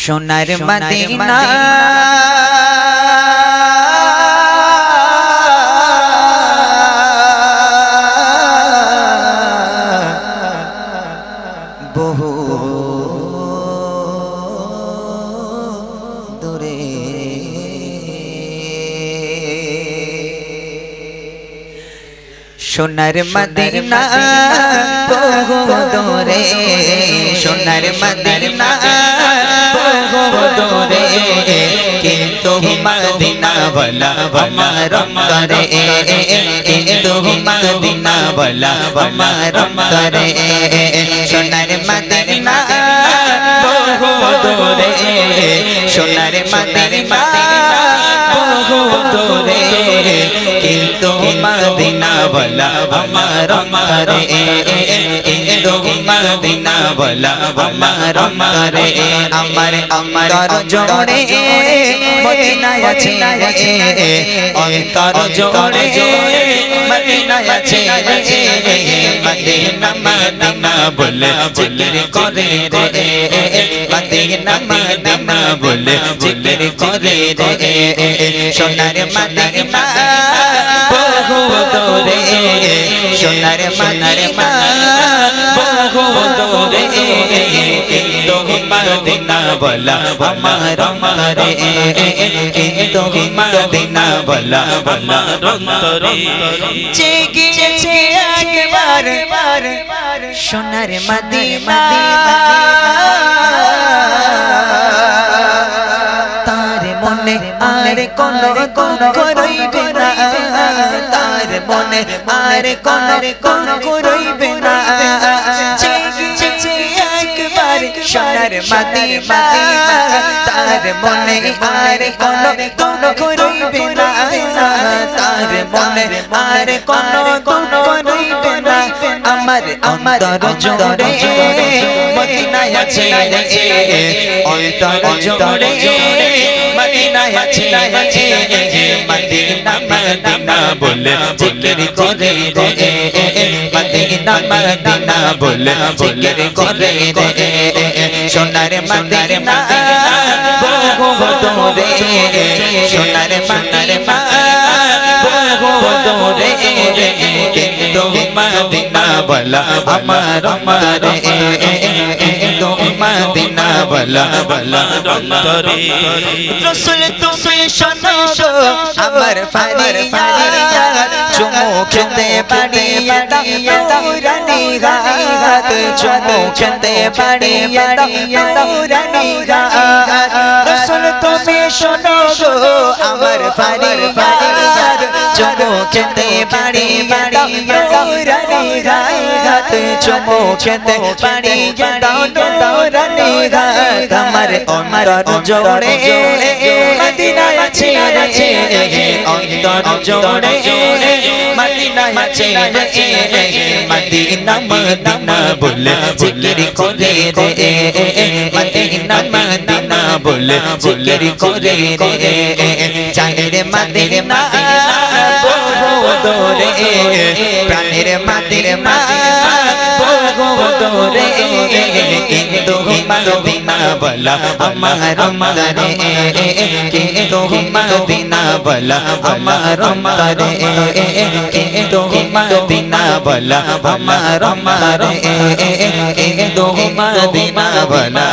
সোনার মদিনা। সোনার মদিনা দূরে সোনার মদিনা দূরে কিন্তু মদিনা বলা আমার অন্তরে কিন্তু মদিনা বলা আমার অন্তরে সোনার মদিনা দূরে সোনার মদিনা বলা আমার কিন্তু মদিনা বলা আমার অন্তরে আমার অন্তর জোড়ে মদিনায় আছে অন্তর জোড়ে মদিনায় আছে মদিনা মদিনা বলে জিকির করে রে মদিনা মদিনা বলে জিকির করে রে সোনার মদিনা বহু দূরে সোনার মদিনা বহু দূরে কিন্তু মদিনা বলা আমার আমারে কিন্তু মদিনা বলা আমার অন্তরে জেগেছে একবার সোনার মদিনা তার মনে আর কোন দুঃখ রইবে না। মনে আর কোন দুঃখ রইবে না। একবার সোনার মদিনা তার মনে আর কোন দুঃখ রইবে না। তার মনে আর কোন দুঃখ রইবে না। আমার মদিনায় আছে। অন্তর মদিনায় আছে। মদিনা বলে জিকির করে রে মদিনা মদিনা বলে জিকির করে রে সোনার মদিনা বহু দূরে সোনার মদিনা বহু দূরে কিন্তু মদিনা বলা আমার আমারে বলা বলা অন্তরে রসুল তুমি শোনো আমার ফারিয়াদ চুমু খেতে বাড়িয়ে দাও রানী গাত চুমু খেতে বাড়িয়ে দাও রানী গাত রসুল তুমি শোনো আমার ফারিয়াদ চুমু খেতে বাড়িয়ে দাও রানী গাত চুমু খেতে বাড়িয়ে দাও রানী গাত আমার অন্তর জোড়ে মদিনায় আছে রে অন্তর জোড়ে মদিনায় আছে রে মদিনা মদিনা বলে জিকির করে রে মদিনা মদিনা বলে জিকির করে রে চাঁদের মদিনা দূরে প্রাণের বহু দূরে কিন্তু মদিনা বলা, আমার অন্তরে কিন্তু মদিনা বলা, আমার অন্তরে কিন্তু মদিনা বলা, আমার অন্তরে কিন্তু মদিনা বলা।